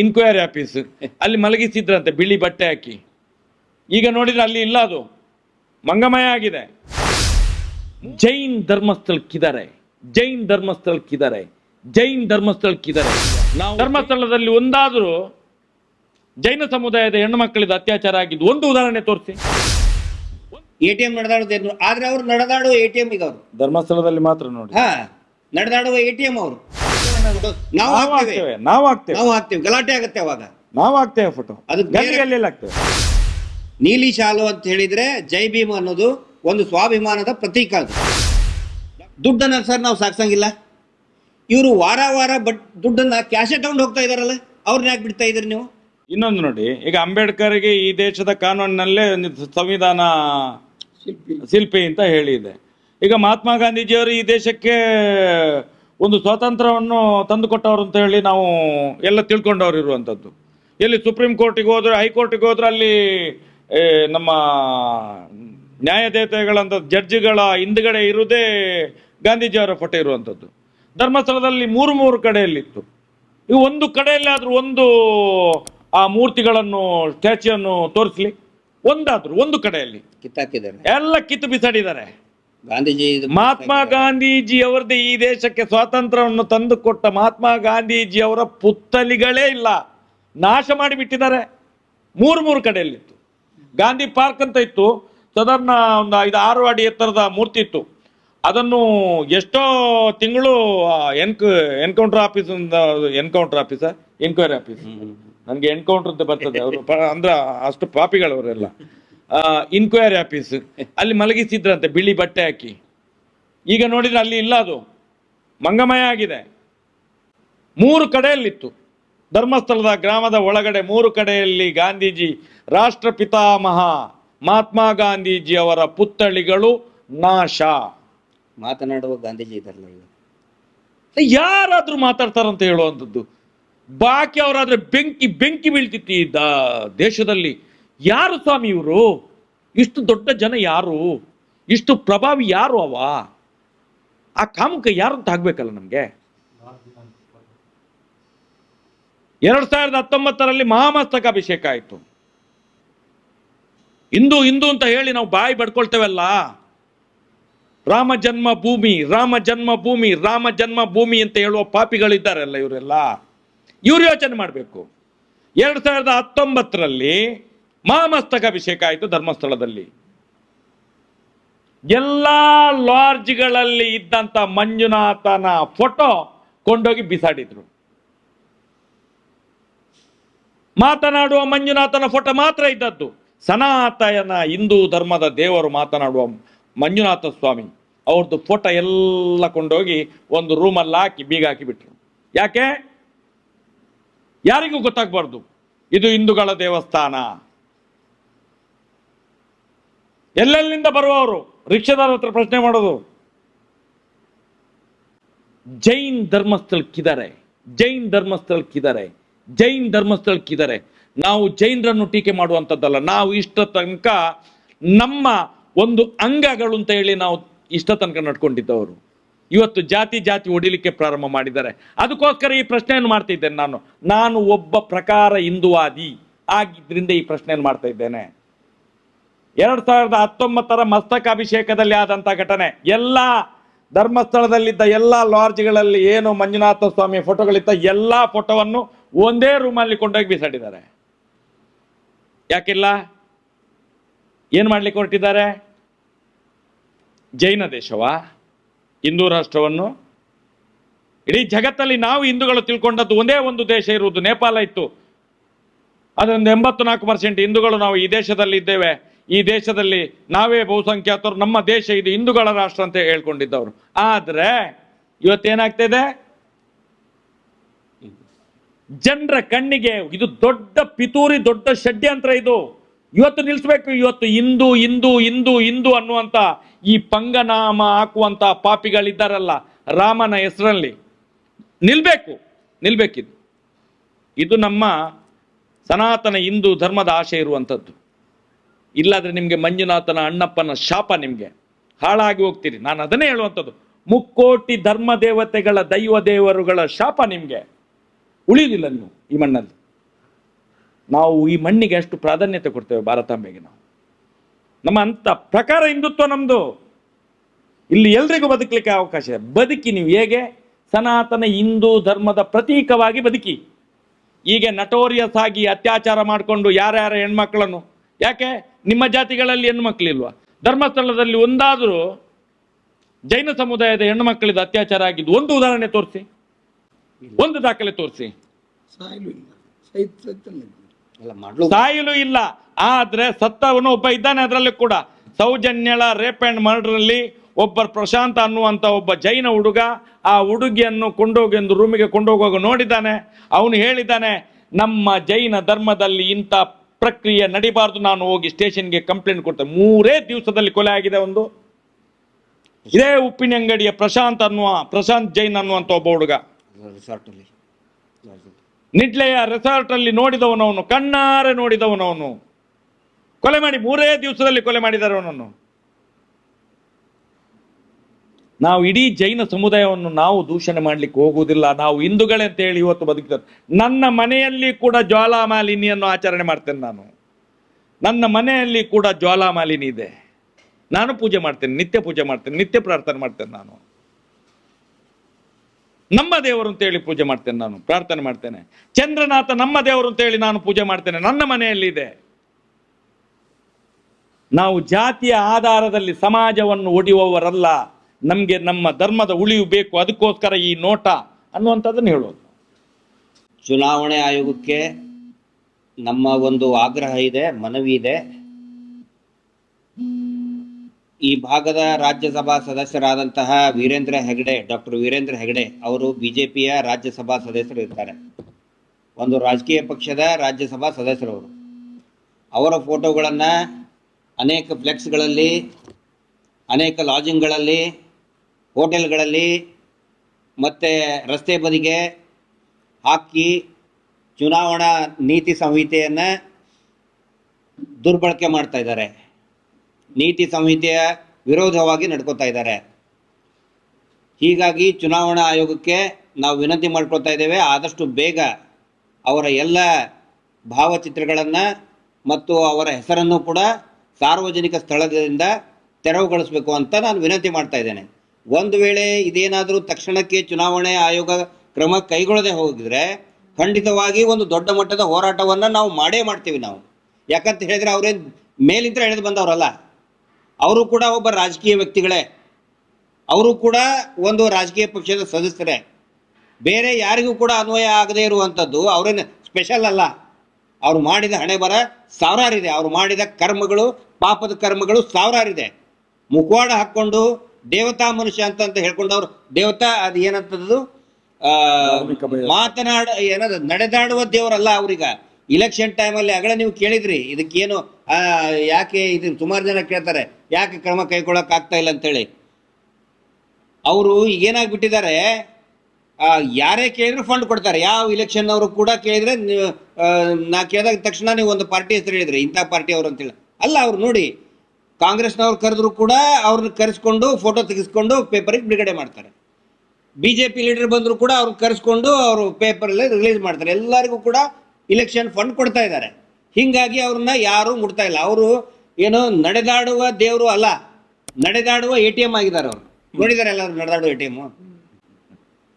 Inquiry office ಅಲ್ಲಿ ಮಲಗಿಸಿದ್ರಂತೆ ಬಿಳಿ ಬಟ್ಟೆ ಹಾಕಿ. ಈಗ ನೋಡಿದ್ರೆ ಅಲ್ಲಿ ಇಲ್ಲ ಅದು. ಮಂಗಮಯ ಆಗಿದೆ. ಜೈನ್ ಧರ್ಮಸ್ಥಳಕ್ಕಿದ್ದಾರೆ ಜೈನ್ ಧರ್ಮಸ್ಥಳಕ್ಕಿದ್ದಾರೆ ಜೈನ್ ಧರ್ಮಸ್ಥಳಕ್ಕಿದ್ದಾರೆ ನಾವು ಧರ್ಮಸ್ಥಳದಲ್ಲಿ ಒಂದಾದರೂ ಜೈನ ಸಮುದಾಯದ ಹೆಣ್ಣು ಮಕ್ಕಳಿದ ಅತ್ಯಾಚಾರ ಆಗಿದ್ದು ಒಂದು ಉದಾಹರಣೆ ತೋರಿಸಿ. ಎ ಟಿ ಎಂ ನಡೆದಾಡೋದು ಆದ್ರೆ ಅವ್ರು ನಡೆದಾಡುವ ಎ ಟಿ ಎಂ ಈಗ ಅವರು. ಧರ್ಮಸ್ಥಳದಲ್ಲಿ ಮಾತ್ರ ನೋಡಿ. ಹಾ ನಡೆದಾಡುವ ಎ ಟಿ ಎಂ ಅವರು. ನಾವು ಹಾಕ್ತೇವೆ. ನಾವು ಹಾಕ್ತೇವೆ. ನಾವು ಹಾಕ್ತೇವೆ. ಗಲಾಟೆ ಆಗತ್ತೆ ಅವಾಗ. ನಾವು ಹಾಕ್ತೇವೆ ಫೋಟೋ ಅದಕ್ಕೆ ಬೇರೆ- ಹಾಕ್ತೇವೆ. ನೀಲಿ ಶಾಲು ಅಂತ ಹೇಳಿದ್ರೆ ಜೈ ಭೀಮ್ ಅನ್ನೋದು ಒಂದು ಸ್ವಾಭಿಮಾನದ ಪ್ರತೀಕ ಅದು. ದುಡ್ಡನ್ನ ಸರ್ ನಾವು ಸಾಕ್ಸಂಗಿಲ್ಲ. ಇವರು ವಾರ ವಾರ ಬಟ್ ದುಡ್ಡನ್ನ ಕ್ಯಾಶ್ ತಗೊಂಡು ಹೋಗ್ತಾ ಇದಾರಲ್ಲ ಅವ್ರನ್ನ ಯಾಕೆ ಬಿಡ್ತಾ ಇದ್ರಿ ನೀವು? ಇನ್ನೊಂದು ನೋಡಿ ಈಗ ಅಂಬೇಡ್ಕರ್ಗೆ ಈ ದೇಶದ ಕಾನೂನಿನಲ್ಲೇ ಸಂವಿಧಾನ ಶಿಲ್ಪಿ ಅಂತ ಹೇಳಿದೆ. ಈಗ ಮಹಾತ್ಮ ಗಾಂಧೀಜಿಯವರು ಈ ದೇಶಕ್ಕೆ ಒಂದು ಸ್ವಾತಂತ್ರ್ಯವನ್ನು ತಂದುಕೊಟ್ಟವರು ಅಂತ ಹೇಳಿ ನಾವು ಎಲ್ಲ ತಿಳ್ಕೊಂಡವ್ರು ಇರುವಂಥದ್ದು. ಎಲ್ಲಿ ಸುಪ್ರೀಂ ಕೋರ್ಟಿಗೆ ಹೋದ್ರೆ ಹೈಕೋರ್ಟಿಗೆ ಹೋದ್ರೆ ಅಲ್ಲಿ ನಮ್ಮ ನ್ಯಾಯದೇತೆಗಳಂತ ಜಡ್ಜ್ಗಳ ಹಿಂದ್ಗಡೆ ಇರುವುದೇ ಗಾಂಧೀಜಿಯವರ ಫೋಟೋ ಇರುವಂಥದ್ದು. ಧರ್ಮಸ್ಥಳದಲ್ಲಿ ಮೂರು ಮೂರು ಕಡೆಯಲ್ಲಿತ್ತು ಇವು ಒಂದು ಕಡೆಯಲ್ಲಿ ಆದರೂ ಒಂದು ಆ ಮೂರ್ತಿಗಳನ್ನು ಸ್ಟ್ಯಾಚ್ಯೂವನ್ನು ತೋರಿಸ್ಲಿ. ಒಂದಾದ್ರು ಒಂದು ಕಡೆಯಲ್ಲಿ. ಕಿತ್ತಾಕಿದ್ದಾರೆ. ಎಲ್ಲ ಕಿತ್ತು ಬಿಸಾಡಿದ್ದಾರೆ. ಗಾಂಧೀಜಿ ಮಹಾತ್ಮ ಗಾಂಧೀಜಿ ಅವರದ್ದು ಈ ದೇಶಕ್ಕೆ ಸ್ವಾತಂತ್ರ್ಯವನ್ನು ತಂದುಕೊಟ್ಟ ಮಹಾತ್ಮ ಗಾಂಧೀಜಿ ಅವರ ಪುತ್ತಲಿಗಳೇ ಇಲ್ಲ. ನಾಶ ಮಾಡಿಬಿಟ್ಟಿದ್ದಾರೆ. ಮೂರು ಮೂರು ಕಡೆಯಲ್ಲಿತ್ತು. ಗಾಂಧಿ ಪಾರ್ಕ್ ಅಂತ ಇತ್ತು. ಸದರ್ನ ಒಂದು ಐದು ಆರು ಅಡಿ ಎತ್ತರದ ಮೂರ್ತಿ ಇತ್ತು. ಅದನ್ನು ಎಷ್ಟೋ ತಿಂಗಳು ಎನ್ಕ encounter office encounter office enquiry office. ನನಗೆ ಎನ್ಕೌಂಟರ್ ಅಂತ ಬರ್ತದೆ. ಅವರು ಅಂದ್ರೆ ಅಷ್ಟು ಪಾಪಿಗಳವರೆಲ್ಲ. ಇನ್ಕ್ವೈರಿ ಆಫೀಸ್ ಅಲ್ಲಿ ಮಲಗಿಸಿದ್ರಂತೆ ಬಿಳಿ ಬಟ್ಟೆ ಹಾಕಿ. ಈಗ ನೋಡಿದ್ರೆ ಅಲ್ಲಿ ಇಲ್ಲ ಅದು. ಮಂಗಮಯ ಆಗಿದೆ. ಮೂರು ಕಡೆಯಲ್ಲಿತ್ತು. ಧರ್ಮಸ್ಥಳದ ಗ್ರಾಮದ ಒಳಗಡೆ ಮೂರು ಕಡೆಯಲ್ಲಿ ಗಾಂಧೀಜಿ ರಾಷ್ಟ್ರ ಪಿತಾಮಹ ಮಹಾತ್ಮ ಗಾಂಧೀಜಿ ಅವರ ಪುತ್ಥಳಿಗಳು ನಾಶ. ಮಾತನಾಡುವ ಗಾಂಧೀಜಿ ಇದಾರಲ್ಲ ಯಾರಾದರೂ ಯಾರಾದ್ರೂ ಮಾತಾಡ್ತಾರಂತ ಹೇಳುವಂಥದ್ದು. ಬಾಕಿ ಅವರಾದ್ರೆ ಬೆಂಕಿ ಬೆಂಕಿ ಬೀಳ್ತಿತ್ತು ಈ ದೇಶದಲ್ಲಿ. ಯಾರು ಸ್ವಾಮಿ ಇವರು? ಇಷ್ಟು ದೊಡ್ಡ ಜನ ಯಾರು? ಇಷ್ಟು ಪ್ರಭಾವಿ ಯಾರು ಅವ? ಆ ಕಾಮುಕ ಯಾರು ಅಂತ ಆಗ್ಬೇಕಲ್ಲ ನಮ್ಗೆ? ಎರಡ್ ಸಾವಿರದ ಹತ್ತೊಂಬತ್ತರಲ್ಲಿ ಮಹಾಮಸ್ತಕ ಅಭಿಷೇಕ ಆಯಿತು. ಹಿಂದೂ ಹಿಂದೂ ಅಂತ ಹೇಳಿ ನಾವು ಬಾಯಿ ಬಡ್ಕೊಳ್ತೇವಲ್ಲ? ರಾಮ ಜನ್ಮ ಭೂಮಿ, ರಾಮ ಜನ್ಮ ಭೂಮಿ, ರಾಮ ಜನ್ಮ ಭೂಮಿ ಅಂತ ಹೇಳುವ ಪಾಪಿಗಳಿದ್ದಾರೆಲ್ಲ ಇವರೆಲ್ಲ? ಇವ್ರು ಯೋಚನೆ ಮಾಡಬೇಕು. ಎರಡ್ ಸಾವಿರದ ಹತ್ತೊಂಬತ್ತರಲ್ಲಿ ಮಹಾಮಸ್ತಕ ಅಭಿಷೇಕ ಆಯಿತು ಧರ್ಮಸ್ಥಳದಲ್ಲಿ. ಎಲ್ಲ ಲಾಡ್ಜ್ಗಳಲ್ಲಿ ಇದ್ದಂತ ಮಂಜುನಾಥನ ಫೋಟೋ ಕೊಂಡೋಗಿ ಬಿಸಾಡಿದ್ರು. ಮಾತನಾಡುವ ಮಂಜುನಾಥನ ಫೋಟೋ ಮಾತ್ರ ಇದ್ದದ್ದು. ಸನಾತನ ಹಿಂದೂ ಧರ್ಮದ ದೇವರು ಮಾತನಾಡುವ ಮಂಜುನಾಥ ಸ್ವಾಮಿ ಅವ್ರದ್ದು ಫೋಟೋ ಎಲ್ಲ ಕೊಂಡೋಗಿ ಒಂದು ರೂಮಲ್ಲಿ ಹಾಕಿ ಬೀಗ ಹಾಕಿಬಿಟ್ರು ಯಾಕೆ? ಯಾರಿಗೂ ಗೊತ್ತಾಗಬಾರ್ದು. ಇದು ಹಿಂದೂಗಳ ದೇವಸ್ಥಾನ. ಎಲ್ಲೆಲ್ಲಿಂದ ಬರುವವರು? ರಿಕ್ಷಾದಾರ ಹತ್ರ ಪ್ರಶ್ನೆ ಮಾಡೋದು. ಜೈನ್ ಧರ್ಮಸ್ಥಳಕ್ಕಿದ್ದಾರೆ. ಜೈನ್ ಧರ್ಮಸ್ಥಳಕ್ಕಿದ್ದಾರೆ. ಜೈನ್ ಧರ್ಮಸ್ಥಳಕ್ಕಿದ್ದಾರೆ. ನಾವು ಜೈನರನ್ನು ಟೀಕೆ ಮಾಡುವಂಥದ್ದಲ್ಲ. ನಾವು ಇಷ್ಟ ತನಕ ನಮ್ಮ ಒಂದು ಅಂಗಗಳು ಅಂತ ಹೇಳಿ ನಾವು ಇಷ್ಟ ತನಕ ನಡ್ಕೊಂಡಿದ್ದವರು. ಇವತ್ತು ಜಾತಿ ಜಾತಿ ಹೊಡಿಲಿಕ್ಕೆ ಪ್ರಾರಂಭ ಮಾಡಿದ್ದಾರೆ. ಅದಕ್ಕೋಸ್ಕರ ಈ ಪ್ರಶ್ನೆಯನ್ನು ಮಾಡ್ತಿದ್ದೇನೆ ನಾನು. ನಾನು ಒಬ್ಬ ಪ್ರಕಾರ ಹಿಂದುವಾದಿ ಆಗಿದ್ದರಿಂದ ಈ ಪ್ರಶ್ನೆಯನ್ನು ಮಾಡ್ತಾ ಇದ್ದೇನೆ. ಎರಡ್ ಸಾವಿರದ ಹತ್ತೊಂಬತ್ತರ ಮಸ್ತಕಾಭಿಷೇಕದಲ್ಲಿ ಆದಂತ ಘಟನೆ. ಎಲ್ಲ ಧರ್ಮಸ್ಥಳದಲ್ಲಿದ್ದ ಎಲ್ಲ ಲಾಡ್ಜ್ಗಳಲ್ಲಿ ಏನು ಮಂಜುನಾಥ ಸ್ವಾಮಿ ಫೋಟೋಗಳಿದ್ದ ಎಲ್ಲಾ ಫೋಟೋವನ್ನು ಒಂದೇ ರೂಮಲ್ಲಿ ಕೊಂಡೋಗಿ ಬಿಸಾಡಿದ್ದಾರೆ. ಯಾಕಿಲ್ಲ? ಏನ್ ಮಾಡ್ಲಿಕ್ಕೆ ಹೊರಟಿದ್ದಾರೆ? ಜೈನ ದೇಶವ? ಹಿಂದೂ ರಾಷ್ಟ್ರವನ್ನು? ಇಡೀ ಜಗತ್ತಲ್ಲಿ ನಾವು ಹಿಂದೂಗಳು ತಿಳ್ಕೊಂಡದ್ದು ಒಂದೇ ಒಂದು ದೇಶ ಇರುವುದು ನೇಪಾಳ ಇತ್ತು. ಅದರಿಂದ ಎಂಬತ್ತು ನಾಲ್ಕು ಪರ್ಸೆಂಟ್ ಹಿಂದೂಗಳು ನಾವು ಈ ದೇಶದಲ್ಲಿ ಇದ್ದೇವೆ ಈ ದೇಶದಲ್ಲಿ ನಾವೇ ಬಹುಸಂಖ್ಯಾತರು, ನಮ್ಮ ದೇಶ ಇದು ಹಿಂದೂಗಳ ರಾಷ್ಟ್ರ ಅಂತ ಹೇಳ್ಕೊಂಡಿದ್ದವರು. ಆದ್ರೆ, ಇವತ್ತೇನಾಗ್ತಿದೆ? ಜನರ ಕಣ್ಣಿಗೆ ಇದು ದೊಡ್ಡ ಪಿತೂರಿ, ದೊಡ್ಡ ಷಡ್ಯಂತ್ರ ಇದು. ಇವತ್ತು ನಿಲ್ಲಿಸ್ಬೇಕು ಇವತ್ತು ಹಿಂದೂ ಹಿಂದೂ ಹಿಂದೂ ಹಿಂದೂ ಅನ್ನುವಂತ ಈ ಪಂಗನಾಮ ಹಾಕುವಂತ ಪಾಪಿಗಳಿದ್ದಾರಲ್ಲ ರಾಮನ ಹೆಸರಲ್ಲಿ. ನಿಲ್ಬೇಕು, ನಿಲ್ಬೇಕಿದು. ಇದು ನಮ್ಮ ಸನಾತನ ಹಿಂದೂ ಧರ್ಮದ ಆಶೆ ಇರುವಂಥದ್ದು. ಇಲ್ಲಾದ್ರೆ ನಿಮಗೆ ಮಂಜುನಾಥನ ಅಣ್ಣಪ್ಪನ ಶಾಪ ನಿಮಗೆ. ಹಾಳಾಗಿ ಹೋಗ್ತೀರಿ. ನಾನು ಅದನ್ನೇ ಹೇಳುವಂಥದ್ದು. ಮುಕ್ಕೋಟಿ ಧರ್ಮ ದೇವತೆಗಳ ದೈವ ದೇವರುಗಳ ಶಾಪ ನಿಮಗೆ. ಉಳಿಯುವುದಿಲ್ಲ ನೀವು ಈ ಮಣ್ಣಲ್ಲಿ. ನಾವು ಈ ಮಣ್ಣಿಗೆ ಅಷ್ಟು ಪ್ರಾಧಾನ್ಯತೆ ಕೊಡ್ತೇವೆ ಭಾರತಾಂಬೆಗೆ ನಾವು. ನಮ್ಮ ಅಂತ ಪ್ರಕಾರ ಹಿಂದುತ್ವ ನಮ್ಮದು ಇಲ್ಲಿ ಎಲ್ರಿಗೂ ಬದುಕಲಿಕ್ಕೆ ಅವಕಾಶ ಇದೆ. ಬದುಕಿ ನೀವು ಹೇಗೆ? ಸನಾತನ ಹಿಂದೂ ಧರ್ಮದ ಪ್ರತೀಕವಾಗಿ ಬದುಕಿ. ಹೀಗೆ ನಟೋರಿಯಸ್ ಆಗಿ ಅತ್ಯಾಚಾರ ಮಾಡಿಕೊಂಡು ಯಾರ್ಯಾರ ಹೆಣ್ಮಕ್ಳನ್ನು. ಯಾಕೆ? ನಿಮ್ಮ ಜಾತಿಗಳಲ್ಲಿ ಹೆಣ್ಮಕ್ಳಿಲ್ವಾ ಧರ್ಮಸ್ಥಳದಲ್ಲಿ ಒಂದಾದರೂ ಜೈನ ಸಮುದಾಯದ ಹೆಣ್ಣುಮಕ್ಕಳಿದ ಅತ್ಯಾಚಾರ ಆಗಿದ್ದು ಒಂದು ಉದಾಹರಣೆ ತೋರಿಸಿ. ಒಂದು ದಾಖಲೆ ತೋರಿಸಿ. ಸಾಯಿಲು ಇಲ್ಲ. ಸಹಿತ ಅಲ್ಲ ಮಾಡ್ಲು ಸಾಯಲು ಇಲ್ಲ. ಆದ್ರೆ ಸತ್ತವನು ಒಬ್ಬ ಇದ್ದಾನೆ ಅದರಲ್ಲಿ ಕೂಡ. ಸೌಜನ್ಯಳ ರೇಪ್ ಅಂಡ್ ಮರ್ಡರ್ ಅಲ್ಲಿ ಒಬ್ಬ ಪ್ರಶಾಂತ ಅನ್ನುವಂತ ಒಬ್ಬ ಜೈನ ಹುಡುಗ ಆ ಹುಡುಗಿಯನ್ನು ಕೊಂಡೋಗಿ ಒಂದು ರೂಮಿಗೆ ಕೊಂಡೋಗುವಾಗ ನೋಡಿದ್ದಾನೆ. ಅವನು ಹೇಳಿದ್ದಾನೆ ನಮ್ಮ ಜೈನ ಧರ್ಮದಲ್ಲಿ ಇಂಥ ಪ್ರಕ್ರಿಯೆ ನಡಿಬಾರ್ದು. ನಾನು ಹೋಗಿ ಸ್ಟೇಷನ್ಗೆ ಕಂಪ್ಲೇಂಟ್ ಕೊಡ್ತೇನೆ. ಮೂರೇ ದಿವಸದಲ್ಲಿ ಕೊಲೆ ಆಗಿದೆ ಒಂದು. ಇದೇ ಉಪ್ಪಿನ ಅಂಗಡಿಯ ಪ್ರಶಾಂತ್ ಅನ್ನುವ ಪ್ರಶಾಂತ್ ಜೈನ್ ಅನ್ನುವಂತ ಒಬ್ಬ ಹುಡುಗ. ನಿಡ್ಲೆಯ ರೆಸಾರ್ಟ್ ಅಲ್ಲಿ ನೋಡಿದವನವನು ಕಣ್ಣಾರೆ ನೋಡಿದವನವನು. ಕೊಲೆ ಮಾಡಿ ಮೂರೇ ದಿವಸದಲ್ಲಿ ಕೊಲೆ ಮಾಡಿದಾರೆ ಅವನನ್ನು. ನಾವು ಇಡೀ ಜೈನ ಸಮುದಾಯವನ್ನು ನಾವು ದೂಷಣೆ ಮಾಡಲಿಕ್ಕೆ ಹೋಗುವುದಿಲ್ಲ. ನಾವು ಹಿಂದೂಗಳೇ ಅಂತ ಹೇಳಿ ಇವತ್ತು ಬದುಕಿದ್ದಾರೆ ನನ್ನ ಮನೆಯಲ್ಲಿ ಕೂಡ ಜ್ವಾಲಾಮಾಲಿನಿಯನ್ನು ಆಚರಣೆ ಮಾಡ್ತೇನೆ ನಾನು. ನನ್ನ ಮನೆಯಲ್ಲಿ ಕೂಡ ಜ್ವಾಲಾಮಾಲಿನಿ ಇದೆ. ನಾನು ಪೂಜೆ ಮಾಡ್ತೇನೆ, ನಿತ್ಯ ಪೂಜೆ ಮಾಡ್ತೇನೆ, ನಿತ್ಯ ಪ್ರಾರ್ಥನೆ ಮಾಡ್ತೇನೆ ನಾನು. ನಮ್ಮ ದೇವರು ಅಂತೇಳಿ ಪೂಜೆ ಮಾಡ್ತೇನೆ ನಾನು, ಪ್ರಾರ್ಥನೆ ಮಾಡ್ತೇನೆ. ಚಂದ್ರನಾಥ ನಮ್ಮ ದೇವರು ಅಂತೇಳಿ ನಾನು ಪೂಜೆ ಮಾಡ್ತೇನೆ, ನನ್ನ ಮನೆಯಲ್ಲಿದೆ ನಾವು ಜಾತಿಯ ಆಧಾರದಲ್ಲಿ ಸಮಾಜವನ್ನು ಒಡೆಯುವವರಲ್ಲ. ನಮಗೆ ನಮ್ಮ ಧರ್ಮದ ಉಳಿವು ಬೇಕು, ಅದಕ್ಕೋಸ್ಕರ ಈ ನೋಟ ಅನ್ನುವಂಥದ್ದನ್ನು ಹೇಳೋದು. ಚುನಾವಣೆ ಆಯೋಗಕ್ಕೆ ನಮ್ಮ ಒಂದು ಆಗ್ರಹ ಇದೆ, ಮನವಿ ಇದೆ. ಈ ಭಾಗದ ರಾಜ್ಯಸಭಾ ಸದಸ್ಯರಾದಂತಹ ವೀರೇಂದ್ರ ಹೆಗಡೆ, ಡಾಕ್ಟರ್ ವೀರೇಂದ್ರ ಹೆಗಡೆ ಅವರು ಬಿಜೆಪಿಯ ರಾಜ್ಯಸಭಾ ಸದಸ್ಯರು ಇರ್ತಾರೆ. ಒಂದು ರಾಜಕೀಯ ಪಕ್ಷದ ರಾಜ್ಯಸಭಾ ಸದಸ್ಯರವರು ಅವರ ಫೋಟೋಗಳನ್ನು ಅನೇಕ ಫ್ಲೆಕ್ಸ್ಗಳಲ್ಲಿ, ಅನೇಕ ಲಾಜಿಂಗ್ಗಳಲ್ಲಿ ಹೋಟೆಲ್ಗಳಲ್ಲಿ ಮತ್ತು ರಸ್ತೆ ಬದಿಗೆ ಹಾಕಿ ಚುನಾವಣಾ ನೀತಿ ಸಂಹಿತೆಯನ್ನು ದುರ್ಬಳಕೆ ಮಾಡ್ತಾ ಇದ್ದಾರೆ. ನೀತಿ ಸಂಹಿತೆಯ ವಿರೋಧವಾಗಿ ನಡ್ಕೋತಾ ಇದ್ದಾರೆ. ಹೀಗಾಗಿ ಚುನಾವಣಾ ಆಯೋಗಕ್ಕೆ ನಾವು ವಿನಂತಿ ಮಾಡ್ಕೊಳ್ತಾ ಇದ್ದೇವೆ. ಆದಷ್ಟು ಬೇಗ ಅವರ ಎಲ್ಲ ಭಾವಚಿತ್ರಗಳನ್ನು ಮತ್ತು ಅವರ ಹೆಸರನ್ನು ಕೂಡ ಸಾರ್ವಜನಿಕ ಸ್ಥಳದಿಂದ ತೆರವುಗೊಳಿಸಬೇಕು ಅಂತ ನಾನು ವಿನಂತಿ ಮಾಡ್ತಾ ಇದ್ದೇನೆ. ಒಂದು ವೇಳೆ ಇದೇನಾದರೂ ತಕ್ಷಣಕ್ಕೆ ಚುನಾವಣೆ ಆಯೋಗ ಕ್ರಮ ಕೈಗೊಳ್ಳದೆ ಹೋಗಿದ್ರೆ ಖಂಡಿತವಾಗಿ ಒಂದು ದೊಡ್ಡ ಮಟ್ಟದ ಹೋರಾಟವನ್ನು ನಾವು ಮಾಡೇ ಮಾಡ್ತೀವಿ ನಾವು. ಯಾಕಂತ ಹೇಳಿದ್ರೆ ಅವ್ರೇನು ಮೇಲಿಂದ ಎಳೆದು ಬಂದವರಲ್ಲ. ಅವರು ಕೂಡ ಒಬ್ಬ ರಾಜಕೀಯ ವ್ಯಕ್ತಿಗಳೇ. ಅವರು ಕೂಡ ಒಂದು ರಾಜಕೀಯ ಪಕ್ಷದ ಸದಸ್ಯರೇ. ಬೇರೆ ಯಾರಿಗೂ ಕೂಡ ಅನ್ವಯ ಆಗದೇ ಇರುವಂಥದ್ದು ಅವರೇನು ಸ್ಪೆಷಲ್ ಅಲ್ಲ. ಅವ್ರು ಮಾಡಿದ ಹಣೆ ಬರ ಸಾವಿರಾರಿದೆ. ಅವ್ರು ಮಾಡಿದ ಕರ್ಮಗಳು, ಪಾಪದ ಕರ್ಮಗಳು ಸಾವಿರಾರಿದೆ. ಮುಖವಾಡ ಹಾಕ್ಕೊಂಡು ದೇವತಾ ಮನುಷ್ಯ ಅಂತ ಅಂತ ಹೇಳ್ಕೊಂಡವ್ರು. ದೇವತಾ ಅದು ಏನಂತದ್ದು? ಮಾತನಾಡ ಏನದ ನಡೆದಾಡುವ ದೇವರಲ್ಲ ಅವ್ರೀಗ. ಇಲೆಕ್ಷನ್ ಟೈಮಲ್ಲಿ ಅಗಳ ನೀವು ಕೇಳಿದ್ರಿ. ಇದಕ್ಕೇನು ಆ, ಯಾಕೆ ಇದು ಸುಮಾರು ಜನ ಕೇಳ್ತಾರೆ. ಯಾಕೆ ಕ್ರಮ ಕೈಗೊಳ್ಳಕ್ ಆಗ್ತಾ ಇಲ್ಲ ಅಂತೇಳಿ. ಅವರು ಏನಾಗ್ಬಿಟ್ಟಿದ್ದಾರೆ ಆ, ಯಾರೇ ಕೇಳಿದ್ರು ಫಂಡ್ ಕೊಡ್ತಾರೆ. ಯಾವ ಇಲೆಕ್ಷನ್ ಅವರು ಕೂಡ ಕೇಳಿದ್ರೆ ನಾ ಕೇಳಿದಾಗ ತಕ್ಷಣ ನೀವು ಒಂದು ಪಾರ್ಟಿ ಹೆಸರು ಹೇಳಿದ್ರಿ. ಇಂಥ ಪಾರ್ಟಿ ಅವರು ಅಂತೇಳಿ. ಅಲ್ಲ ಅವ್ರು ನೋಡಿ ಕಾಂಗ್ರೆಸ್ನವ್ರು ಕರೆದ್ರು ಕೂಡ ಅವ್ರನ್ನ ಕರೆಸ್ಕೊಂಡು ಫೋಟೋ ತೆಗೆಸ್ಕೊಂಡು ಪೇಪರಿಗೆ ಬಿಡುಗಡೆ ಮಾಡ್ತಾರೆ. ಬಿ ಜೆ ಪಿ ಲೀಡರ್ ಬಂದರೂ ಕೂಡ ಅವ್ರನ್ನ ಕರೆಸ್ಕೊಂಡು ಅವರು ಪೇಪರಲ್ಲಿ ರಿಲೀಸ್ ಮಾಡ್ತಾರೆ. ಎಲ್ಲರಿಗೂ ಕೂಡ ಇಲೆಕ್ಷನ್ ಫಂಡ್ ಕೊಡ್ತಾ ಇದ್ದಾರೆ. ಹೀಗಾಗಿ ಅವ್ರನ್ನ ಯಾರೂ ಮುಡ್ತಾ ಇಲ್ಲ. ಅವರು ಏನು ನಡೆದಾಡುವ ದೇವರು ಅಲ್ಲ. ನಡೆದಾಡುವ ಎ ಟಿ ಎಂ ಆಗಿದ್ದಾರೆ ಅವರು. ನೋಡಿದ್ದಾರೆ ಎಲ್ಲರೂ ನಡೆದಾಡುವ A T M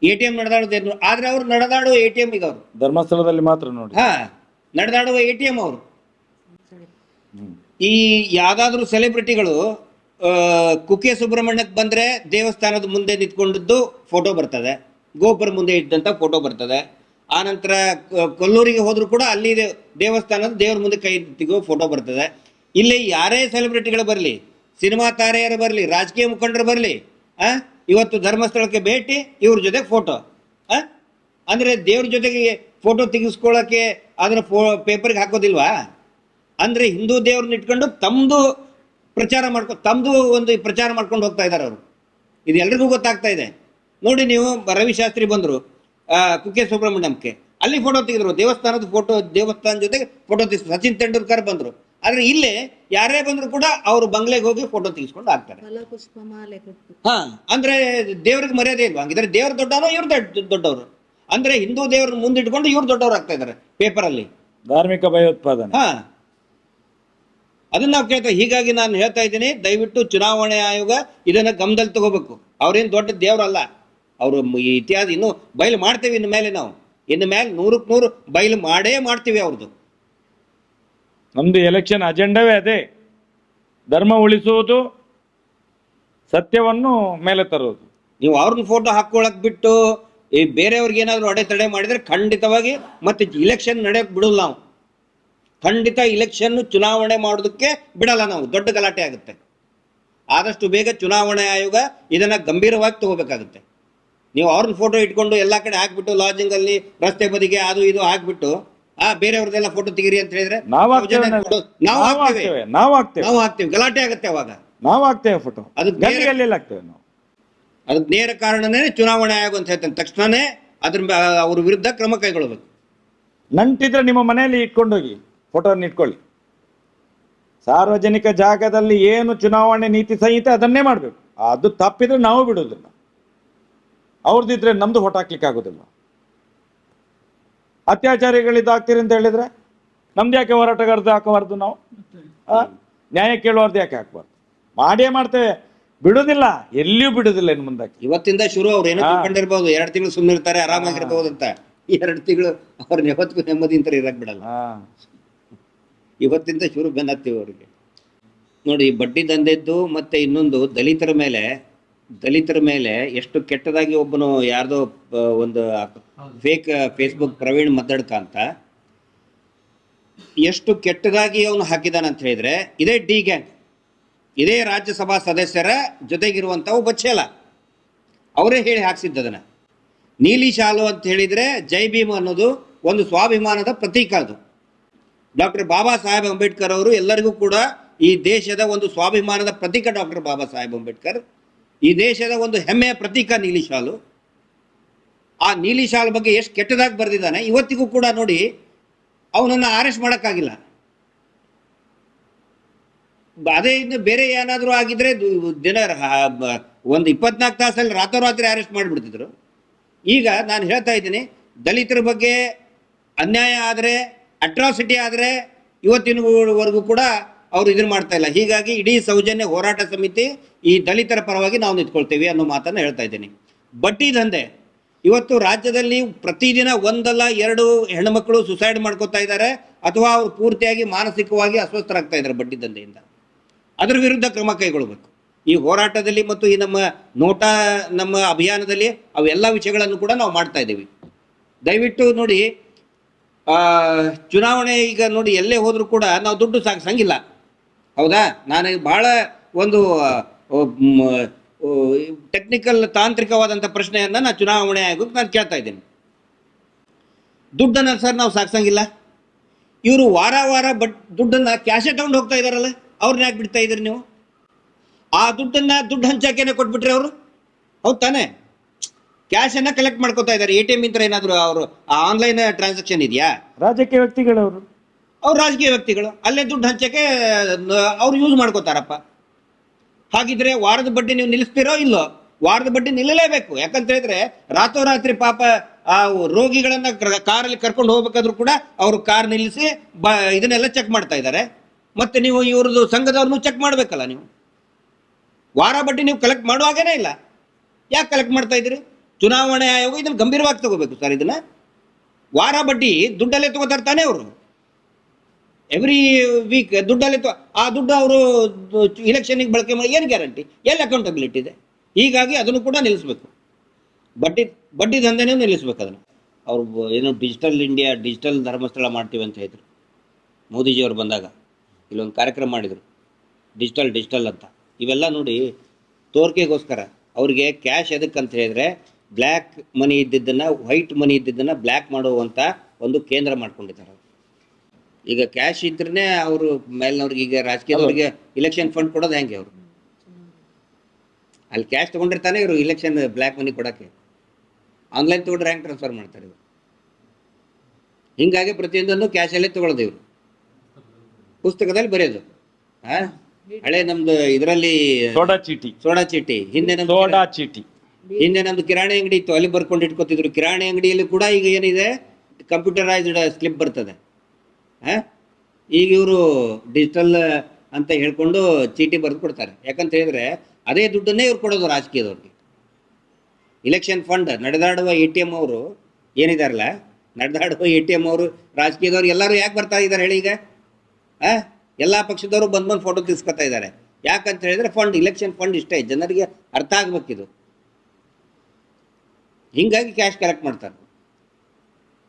A T M ನಡೆದಾಡೋದು ಆದ್ರೆ ಅವ್ರು ನಡೆದಾಡುವ ಎ ಟಿ ಎಂ ಈಗ ಅವರು ಧರ್ಮಸ್ಥಳದಲ್ಲಿ ಮಾತ್ರ ನೋಡಿ. ಹಾ ನಡೆದಾಡುವ ಎ ಟಿ ಎಂ ಅವರು. ಈ ಯಾವುದಾದ್ರೂ ಸೆಲೆಬ್ರಿಟಿಗಳು ಕುಕ್ಕೆ ಸುಬ್ರಹ್ಮಣ್ಯಕ್ಕೆ ಬಂದ್ರೆ ದೇವಸ್ಥಾನದ ಮುಂದೆ ನಿಂತ್ಕೊಂಡಿದ್ದು ಫೋಟೋ ಬರ್ತದೆ. ಗೋಪುರ ಮುಂದೆ ಇದ್ದಂತ ಫೋಟೋ ಬರ್ತದೆ. ಆನಂತರ ಕೊಲ್ಲೂರಿಗೆ ಹೋದರೂ ಕೂಡ ಅಲ್ಲಿ ದೇವಸ್ಥಾನದ ದೇವ್ರ ಮುಂದೆ ಕೈ ತಿಗೋ ಫೋಟೋ ಬರ್ತದೆ. ಇಲ್ಲಿ ಯಾರೇ ಸೆಲೆಬ್ರಿಟಿಗಳು ಬರಲಿ, ಸಿನಿಮಾ ತಾರೆಯರು ಬರಲಿ, ರಾಜಕೀಯ ಮುಖಂಡರು ಬರಲಿ, ಆ, ಇವತ್ತು ಧರ್ಮಸ್ಥಳಕ್ಕೆ ಭೇಟಿ, ಇವ್ರ ಜೊತೆ ಫೋಟೋ, ಆ? ಅಂದ್ರೆ ದೇವ್ರ ಜೊತೆಗೆ ಫೋಟೋ ತೆಗೆಸ್ಕೊಳ್ಳೋಕೆ ಅದನ್ನ ಫೋ, ಪೇಪರ್ಗೆ ಹಾಕೋದಿಲ್ವಾ? ಅಂದ್ರೆ ಹಿಂದೂ ದೇವ್ರನ್ನ ಇಟ್ಕೊಂಡು ತಮ್ಮದು ಪ್ರಚಾರ ಮಾಡ್ಕೊ ತಮ್ಮದು ಒಂದು ಪ್ರಚಾರ ಮಾಡ್ಕೊಂಡು ಹೋಗ್ತಾ ಇದ್ದಾರೆ ಅವರು. ಇದು ಎಲ್ರಿಗೂ ಗೊತ್ತಾಗ್ತಾ ಇದೆ. ನೋಡಿ ನೀವು ರವಿಶಾಸ್ತ್ರಿ ಬಂದರು ಕುಕ್ಕೆ ಸುಬ್ರಹ್ಮಣ್ಯಂಗೆ. ಅಲ್ಲಿ ಫೋಟೋ ತೆಗೆದ್ರು ದೇವಸ್ಥಾನದ ಫೋಟೋ ದೇವಸ್ಥಾನ ಜೊತೆಗೆ ಫೋಟೋ ತೆಗೆಸ್ ಸಚಿನ್ ತೆಂಡೂಲ್ಕರ್ ಬಂದರು. ಆದ್ರೆ ಇಲ್ಲೇ ಯಾರೇ ಬಂದ್ರು ಕೂಡ ಅವರು ಬಂಗ್ಲೆಗೆ ಹೋಗಿ ಫೋಟೋ ತೆಗೆಸ್ಕೊಂಡು ಆಗ್ತಾರೆ. ಹಾ ಅಂದ್ರೆ ದೇವ್ರಿಗೆ ಮರ್ಯಾದೆ ಇಲ್ವಾ? ಹಂಗಿದ್ರೆ ದೇವ್ರ ದೊಡ್ಡವರು ಇವ್ರ ದೊಡ್ಡವರು. ಅಂದ್ರೆ ಹಿಂದೂ ದೇವರನ್ನ ಮುಂದಿಟ್ಕೊಂಡು ಇವ್ರು ದೊಡ್ಡವ್ರು ಆಗ್ತಾ ಇದ್ದಾರೆ ಪೇಪರಲ್ಲಿ ಧಾರ್ಮಿಕ ಭಯೋತ್ಪಾದನೆ. ಹಾ. ಅದನ್ನ ನಾವು ಕೇಳ್ತಾ ಹೀಗಾಗಿ ನಾನು ಹೇಳ್ತಾ ಇದ್ದೀನಿ ದಯವಿಟ್ಟು ಚುನಾವಣೆ ಆಯೋಗ ಇದನ್ನ ಗಮನದಲ್ಲಿ ತಗೋಬೇಕು. ಅವ್ರೇನು ದೊಡ್ಡ ದೇವರಲ್ಲ. ಅವರು ಈ ಇತಿಹಾಸ ಇನ್ನು ಬಯಲು ಮಾಡ್ತೇವೆ ಇನ್ನು ಮೇಲೆ ನಾವು. ಇನ್ನು ಮೇಲೆ ನೂರಕ್ಕೆ ನೂರು ಬಯಲು ಮಾಡೇ ಮಾಡ್ತೀವಿ ಅವ್ರದ್ದು ನಮ್ದು ಎಲೆಕ್ಷನ್ ಅಜೆಂಡವೇ ಅದೇ. ಧರ್ಮ ಉಳಿಸುವುದು ಸತ್ಯವನ್ನು ಮೇಲೆ ತರೋದು ನೀವು ಅವ್ರನ್ನ ಫೋಟೋ ಹಾಕೊಳಕ್ ಬಿಟ್ಟು ಈ ಬೇರೆಯವ್ರಿಗೆ ಏನಾದರೂ ಅಡೆತಡೆ ಮಾಡಿದ್ರೆ ಖಂಡಿತವಾಗಿ ಮತ್ತೆ ಇಲೆಕ್ಷನ್ ನಡೆಯಕ್ ಬಿಡಲ್ಲ ನಾವು. ಖಂಡಿತ ಇಲೆಕ್ಷನ್ ಚುನಾವಣೆ ಮಾಡೋದಕ್ಕೆ ಬಿಡಲ್ಲ ನಾವು ದೊಡ್ಡ ಗಲಾಟೆ ಆಗುತ್ತೆ. ಆದಷ್ಟು ಬೇಗ ಚುನಾವಣೆ ಆಯೋಗ ಇದನ್ನ ಗಂಭೀರವಾಗಿ ತಗೋಬೇಕಾಗುತ್ತೆ. ನೀವು ಅವ್ರನ್ನ ಫೋಟೋ ಇಟ್ಕೊಂಡು ಎಲ್ಲ ಕಡೆ ಹಾಕ್ಬಿಟ್ಟು ಲಾಡ್ಜಿಂಗ್ ಅಲ್ಲಿ ರಸ್ತೆ ಬದಿಗೆ ಅದು ಇದು ಹಾಕ್ಬಿಟ್ಟು ಆ ಬೇರೆಯವ್ರದ್ದೆಲ್ಲ ಫೋಟೋ ತೆಗೀರಿ ಅಂತ ಹೇಳಿದ್ರೆ ನಾವು ಹಾಕ್ತೇವೆ ನಾವು ಹಾಕ್ತೇವೆ. ಹಾಕ್ತೇವೆ ನಾವು ಹಾಕ್ತೇವೆ. ಗಲಾಟೆ ಆಗುತ್ತೆ ಅವಾಗ. ನಾವು ಹಾಕ್ತೇವೆ ಫೋಟೋ ಅದಕ್ಕೆ ಹಾಕ್ತೇವೆ ನಾವು? ಅದಕ್ಕೆ ನೇರ ಕಾರಣನೇ ಚುನಾವಣೆ ಆಯೋಗ ಅಂತ ಹೇಳ್ತಾನೆ. ತಕ್ಷಣನೇ ಅದ್ರ ಅವ್ರ ವಿರುದ್ಧ ಕ್ರಮ ಕೈಗೊಳ್ಳಬೇಕು ನಂಟಿದ್ರೆ ನಿಮ್ಮ ಮನೆಯಲ್ಲಿ ಇಟ್ಕೊಂಡೋಗಿ ಫೋಟೋನ ಇಟ್ಕೊಳ್ಳಿ. ಸಾರ್ವಜನಿಕ ಜಾಗದಲ್ಲಿ ಏನು ಚುನಾವಣೆ ನೀತಿ ಸಂಹಿತೆ ಅದನ್ನೇ ಮಾಡಬೇಕು. ಅದು ತಪ್ಪಿದ್ರೆ ನಾವು ಬಿಡೋದಿಲ್ಲ ಅವ್ರದ್ದಿದ್ರೆ ನಮ್ದು ಫೋಟೋ ಹಾಕ್ಲಿಕ್ಕೆ ಆಗೋದಿಲ್ಲ. ಅತ್ಯಾಚಾರಿಗಳಿದ್ದಾಗ್ತೀರಿ ಅಂತ ಹೇಳಿದ್ರೆ ನಮ್ದು ಯಾಕೆ ಹೋರಾಟಗಾರದ್ದು ಹಾಕಬಾರ್ದು ನಾವು? ಆ? ನ್ಯಾಯ ಕೇಳುವಾರ್ದು ಯಾಕೆ ಹಾಕಬಾರ್ದು? ಮಾಡೇ ಮಾಡ್ತೇವೆ. ಬಿಡುದಿಲ್ಲ ಎಲ್ಲಿಯೂ ಬಿಡುದಿಲ್ಲ ಇನ್ನು ಮುಂದಕ್ಕೆ. ಇವತ್ತಿಂದ ಶುರು ಅವ್ರು ಏನೋ ಕಂಡಿರ್ಬೋದು ಎರಡು ತಿಂಗಳು ಸುಮ್ಮನೆ ಇರ್ತಾರೆ ಆರಾಮಾಗಿರ್ಬೋದು ಅಂತ. ಎರಡು ತಿಂಗಳು ಅವ್ರನ್ನ ಯಾವತ್ತಿಗೂ ನೆಮ್ಮದಿ ಅಂತ ಇರಕ್ ಬಿಡಲ್ಲ. ಇವತ್ತಿಂದ ಶುರು ಬೆನ್ನತ್ತೀವಿ ಅವರಿಗೆ ನೋಡಿ, ಬಡ್ಡಿ ದಂಧೆದ್ದು ಮತ್ತೆ ಇನ್ನೊಂದು ದಲಿತರ ಮೇಲೆ ದಲಿತರ ಮೇಲೆ ಎಷ್ಟು ಕೆಟ್ಟದಾಗಿ ಒಬ್ಬನು ಯಾರ್ದೋ ಒಂದು ಫೇಕ್ ಫೇಸ್ಬುಕ್ ಪ್ರವೀಣ್ ಮದ್ದಡ್ಕ ಅಂತ, ಎಷ್ಟು ಕೆಟ್ಟದಾಗಿ ಅವನು ಹಾಕಿದಾನ ಅಂತ ಹೇಳಿದ್ರೆ, ಇದೇ ಡಿ ಗ್ಯಾಂಗ್. ಇದೇ ರಾಜ್ಯಸಭಾ ಸದಸ್ಯರ ಜೊತೆಗಿರುವಂಥ ಒಬ್ಬ ಚೇಲ ಅವರೇ ಹೇಳಿ ಹಾಕ್ಸಿದ್ದದನ್ನ ನೀಲಿ ಶಾಲು ಅಂತ ಹೇಳಿದ್ರೆ ಜೈ ಭೀಮ್ ಅನ್ನೋದು ಒಂದು ಸ್ವಾಭಿಮಾನದ ಪ್ರತೀಕ ಅದು. ಡಾಕ್ಟರ್ ಬಾಬಾ ಸಾಹೇಬ್ ಅಂಬೇಡ್ಕರ್ ಅವರು ಎಲ್ಲರಿಗೂ ಕೂಡ ಈ ದೇಶದ ಒಂದು ಸ್ವಾಭಿಮಾನದ ಪ್ರತೀಕ ಡಾಕ್ಟರ್ ಬಾಬಾ ಸಾಹೇಬ್ ಅಂಬೇಡ್ಕರ್. ಈ ದೇಶದ ಒಂದು ಹೆಮ್ಮೆಯ ಪ್ರತೀಕ ನೀಲಿ ಶಾಲು. ಆ ನೀಲಿ ಶಾಲು ಬಗ್ಗೆ ಎಷ್ಟು ಕೆಟ್ಟದಾಗಿ ಬರೆದಿದ್ದಾನೆ, ಇವತ್ತಿಗೂ ಕೂಡ ನೋಡಿ ಅವನನ್ನು ಅರೆಸ್ಟ್ ಮಾಡೋಕ್ಕಾಗಿಲ್ಲ. ಅದೇ ಇನ್ನು ಬೇರೆ ಏನಾದರೂ ಆಗಿದ್ರೆ ದಿನ ಒಂದು ಇಪ್ಪತ್ನಾಲ್ಕು ತಾಸಲ್ಲಿ ರಾತ್ರೋರಾತ್ರಿ ಅರೆಸ್ಟ್ ಮಾಡಿಬಿಡ್ತಿದ್ರು. ಈಗ ನಾನು ಹೇಳ್ತಾ ಇದ್ದೀನಿ, ದಲಿತರ ಬಗ್ಗೆ ಅನ್ಯಾಯ ಆದರೆ ಅಟ್ರಾಸಿಟಿ ಆದರೆ ಇವತ್ತಿನವರೆಗೂ ಕೂಡ ಅವರು ಇದನ್ನು ಮಾಡ್ತಾ ಇಲ್ಲ. ಹೀಗಾಗಿ ಇಡೀ ಸೌಜನ್ಯ ಹೋರಾಟ ಸಮಿತಿ ಈ ದಲಿತರ ಪರವಾಗಿ ನಾವು ನಿಂತ್ಕೊಳ್ತೀವಿ ಅನ್ನೋ ಮಾತನ್ನು ಹೇಳ್ತಾ ಇದ್ದೀನಿ. ಬಡ್ಡಿ ದಂಧೆ. ಇವತ್ತು ರಾಜ್ಯದಲ್ಲಿ ಪ್ರತಿದಿನ ಒಂದಲ್ಲ ಎರಡು ಹೆಣ್ಮಕ್ಳು ಸುಸೈಡ್ ಮಾಡ್ಕೋತಾ ಇದ್ದಾರೆ ಅಥವಾ ಅವರು ಪೂರ್ತಿಯಾಗಿ ಮಾನಸಿಕವಾಗಿ ಅಸ್ವಸ್ಥರಾಗ್ತಾ ಇದ್ದಾರೆ ಬಡ್ಡಿ ದಂಧೆಯಿಂದ. ಅದರ ವಿರುದ್ಧ ಕ್ರಮ ಕೈಗೊಳ್ಳಬೇಕು ಈ ಹೋರಾಟದಲ್ಲಿ ಮತ್ತು ಈ ನಮ್ಮ ನೋಟಾ, ನಮ್ಮ ಅಭಿಯಾನದಲ್ಲಿ ಅವೆಲ್ಲ ವಿಷಯಗಳನ್ನು ಕೂಡ ನಾವು ಮಾಡ್ತಾ ಇದ್ದೀವಿ. ದಯವಿಟ್ಟು ನೋಡಿ ಚುನಾವಣೆ ಈಗ ನೋಡಿ ಎಲ್ಲೇ ಹೋದರೂ ಕೂಡ ನಾವು ದುಡ್ಡು ಸಾಗಿಸಂಗಿಲ್ಲ ಹೌದಾ? ನಾನು ಭಾಳ ಒಂದು ಟೆಕ್ನಿಕಲ್ ತಾಂತ್ರಿಕವಾದಂಥ ಪ್ರಶ್ನೆಯನ್ನು ನಾನು ಚುನಾವಣೆ ಆಗೋದು ನಾನು ಕೇಳ್ತಾ ಇದ್ದೀನಿ. ದುಡ್ಡನ್ನು ಸರ್ ನಾವು ಸಾಗಿಸಂಗಿಲ್ಲ ಇವರು ವಾರ ವಾರ ಬಟ್, ದುಡ್ಡನ್ನು ಕ್ಯಾಶೇ ತಗೊಂಡು ಹೋಗ್ತಾ ಇದ್ದಾರಲ್ಲ ಅವ್ರನ್ನ ಯಾಕೆ ಬಿಡ್ತಾ ಇದ್ದೀರಿ ನೀವು? ಆ ದುಡ್ಡನ್ನು ದುಡ್ಡು ಹಂಚಾಕೇನೆ ಕೊಟ್ಬಿಟ್ರೆ ಅವರು? ಹೌದು ತಾನೇ? ಕ್ಯಾಶನ್ನು ಕಲೆಕ್ಟ್ ಮಾಡ್ಕೊತಾ ಇದ್ದಾರೆ. ಎ ಟಿ ಎಂ ಇಂತ್ರ ಏನಾದರೂ ಅವರು ಆನ್ಲೈನ್ ಟ್ರಾನ್ಸಾಕ್ಷನ್ ಇದೆಯಾ? ರಾಜಕೀಯ ವ್ಯಕ್ತಿಗಳವರು. ಅವ್ರು ರಾಜಕೀಯ ವ್ಯಕ್ತಿಗಳು. ಅಲ್ಲೇ ದುಡ್ಡು ಹಂಚಕ್ಕೆ ಅವ್ರು ಯೂಸ್ ಮಾಡ್ಕೋತಾರಪ್ಪ. ಹಾಗಿದ್ರೆ ವಾರದ ಬಡ್ಡಿ ನೀವು ನಿಲ್ಲಿಸ್ತೀರೋ ಇಲ್ಲೋ? ವಾರದ ಬಡ್ಡಿ ನಿಲ್ಲಲೇಬೇಕು. ಯಾಕಂತ ಹೇಳಿದ್ರೆ ರಾತ್ರೋರಾತ್ರಿ ಪಾಪ ಆ ರೋಗಿಗಳನ್ನ ಕರ್- ಕಾರಲ್ಲಿ ಕರ್ಕೊಂಡು ಹೋಗ್ಬೇಕಾದ್ರೂ ಕೂಡ ಅವರು ಕಾರ್ ನಿಲ್ಲಿಸಿ ಬ ಇದನ್ನೆಲ್ಲ ಚೆಕ್ ಮಾಡ್ತಾ ಇದ್ದಾರೆ. ಮತ್ತೆ ನೀವು ಇವ್ರದ್ದು ಸಂಘದವ್ರನ್ನು ಚೆಕ್ ಮಾಡಬೇಕಲ್ಲ ನೀವು? ವಾರ ಬಡ್ಡಿ ನೀವು ಕಲೆಕ್ಟ್ ಮಾಡುವಾಗೇನೇ ಇಲ್ಲ. ಯಾಕೆ ಕಲೆಕ್ಟ್ ಮಾಡ್ತಾ ಇದ್ದೀರಿ? ಚುನಾವಣೆ ಆಯೋಗ ಇದನ್ನು ಗಂಭೀರವಾಗಿ ತಗೋಬೇಕು ಸರ್ ಇದನ್ನ. ವಾರ ಬಡ್ಡಿ ದುಡ್ಡಲ್ಲೇ ತಗೋತಾರೆ ತಾನೇ ಅವರು. ಎವ್ರಿ ವೀಕ್ ದುಡ್ಡಲ್ಲೇ ಆ ದುಡ್ಡು ಅವರು ಇಲೆಕ್ಷನ್ಗೆ ಬಳಕೆ ಮಾಡಿ ಏನು ಗ್ಯಾರಂಟಿ ಎಲ್ಲಿ ಅಕೌಂಟಬಿಲಿಟಿ ಇದೆ. ಹೀಗಾಗಿ ಅದನ್ನು ಕೂಡ ನಿಲ್ಲಿಸಬೇಕು. ಬಡ್ಡಿ ಬಡ್ಡಿ ದಂಧೆನೂ ನಿಲ್ಲಿಸ್ಬೇಕು ಅದನ್ನು. ಅವ್ರು ಏನು ಡಿಜಿಟಲ್ ಇಂಡಿಯಾ ಡಿಜಿಟಲ್ ಧರ್ಮಸ್ಥಳ ಮಾಡ್ತೀವಿ ಅಂತ ಹೇಳಿದ್ರು. ಮೋದಿಜಿಯವರು ಬಂದಾಗ. ಇಲ್ಲೊಂದು ಕಾರ್ಯಕ್ರಮ ಮಾಡಿದರು. ಡಿಜಿಟಲ್ ಡಿಜಿಟಲ್ ಅಂತ. ಇವೆಲ್ಲ ನೋಡಿ ತೋರಿಕೆಗೋಸ್ಕರ ಅವ್ರಿಗೆ ಕ್ಯಾಶ್ ಎದಕ್ಕಂತ ಹೇಳಿದ್ರೆ ಬ್ಲ್ಯಾಕ್ ಮನಿ ಇದ್ದಿದ್ದನ್ನು ವೈಟ್ ಮನಿ ಇದ್ದಿದ್ದನ್ನು ಬ್ಲ್ಯಾಕ್ ಮಾಡುವಂಥ ಒಂದು ಕೇಂದ್ರ ಮಾಡ್ಕೊಂಡಿದ್ದಾರೆ. ಈಗ ಕ್ಯಾಶ್ ಇದ್ರೇ ಅವರು ಮೇಲಿನವ್ರಿಗೆ ಈಗ ರಾಜಕೀಯದವ್ರಿಗೆ ಇಲೆಕ್ಷನ್ ಫಂಡ್ ಕೊಡೋದು ಹೆಂಗೆ ಅವರು? ಅಲ್ಲಿ ಕ್ಯಾಶ್ ತೊಗೊಂಡಿರ್ತಾನೆ ಇವರು ಇಲೆಕ್ಷನ್ ಬ್ಲ್ಯಾಕ್ ಮನಿ ಕೊಡೋಕ್ಕೆ. ಆನ್ಲೈನ್ ತೊಗೊಂಡು ರ್ಯಾಂಕ್ ಟ್ರಾನ್ಸ್ಫರ್ ಮಾಡ್ತಾರೆ ಇವರು? ಹಿಂಗಾಗಿ ಪ್ರತಿಯೊಂದನ್ನು ಕ್ಯಾಶಲ್ಲೇ ತೊಗೊಳೋದು ಇವರು. ಪುಸ್ತಕದಲ್ಲಿ ಬರೆಯೋದು? ಹಳೆ ನಮ್ದು ಇದರಲ್ಲಿ ಸೋಡಾ ಚೀಟಿ. ಸೋಡಾ ಚೀಟಿ. ಹಿಂದೆ ಚೀಟಿ. ಹಿಂದೆ ನಮ್ದು ಕಿರಾಣಿ ಅಂಗಡಿ ಇತ್ತು, ಅಲ್ಲಿ ಬರ್ಕೊಂಡು ಇಟ್ಕೋತಿದ್ರು. ಕಿರಾಣಿ ಅಂಗಡಿಯಲ್ಲಿ ಕೂಡ ಈಗ ಏನಿದೆ ಕಂಪ್ಯೂಟರೈಸ್ಡ್ ಸ್ಲಿಪ್ ಬರ್ತದೆ? ಈಗ ಇವರು ಡಿಜಿಟಲ್ ಅಂತ ಹೇಳ್ಕೊಂಡು ಚೀಟಿ ಬರೆದು ಕೊಡ್ತಾರೆ. ಯಾಕಂತ ಹೇಳಿದ್ರೆ, ಅದೇ ದುಡ್ಡನ್ನೇ ಇವ್ರು ಕೊಡೋದು ರಾಜಕೀಯದವ್ರಿಗೆ. ಇಲೆಕ್ಷನ್ ಫಂಡ್ ನಡೆದಾಡುವ ಎ ಟಿ ಎಂ ಅವರು ಏನಿದಾರಲ್ಲ, ನಡೆದಾಡುವ ಎ ಟಿ ಎಂ ಅವರು ರಾಜಕೀಯದವ್ರು ಎಲ್ಲರೂ ಯಾಕೆ ಬರ್ತಾ ಇದ್ದಾರೆ ಹೇಳಿ ಈಗ? ಎಲ್ಲ ಪಕ್ಷದವರು ಬಂದು ಬಂದು ಫೋಟೋ ತಿರ್ಸ್ಕೊತಾ ಇದ್ದಾರೆ. ಯಾಕಂತ ಹೇಳಿದ್ರೆ ಫಂಡ್ ಇಲೆಕ್ಷನ್ ಫಂಡ್ ಇಷ್ಟೇ. ಜನರಿಗೆ ಅರ್ಥ ಆಗ್ಬೇಕಿದು. ಹಿಂಗಾಗಿ ಕ್ಯಾಶ್ ಕಲೆಕ್ಟ್ ಮಾಡ್ತಾರೆ.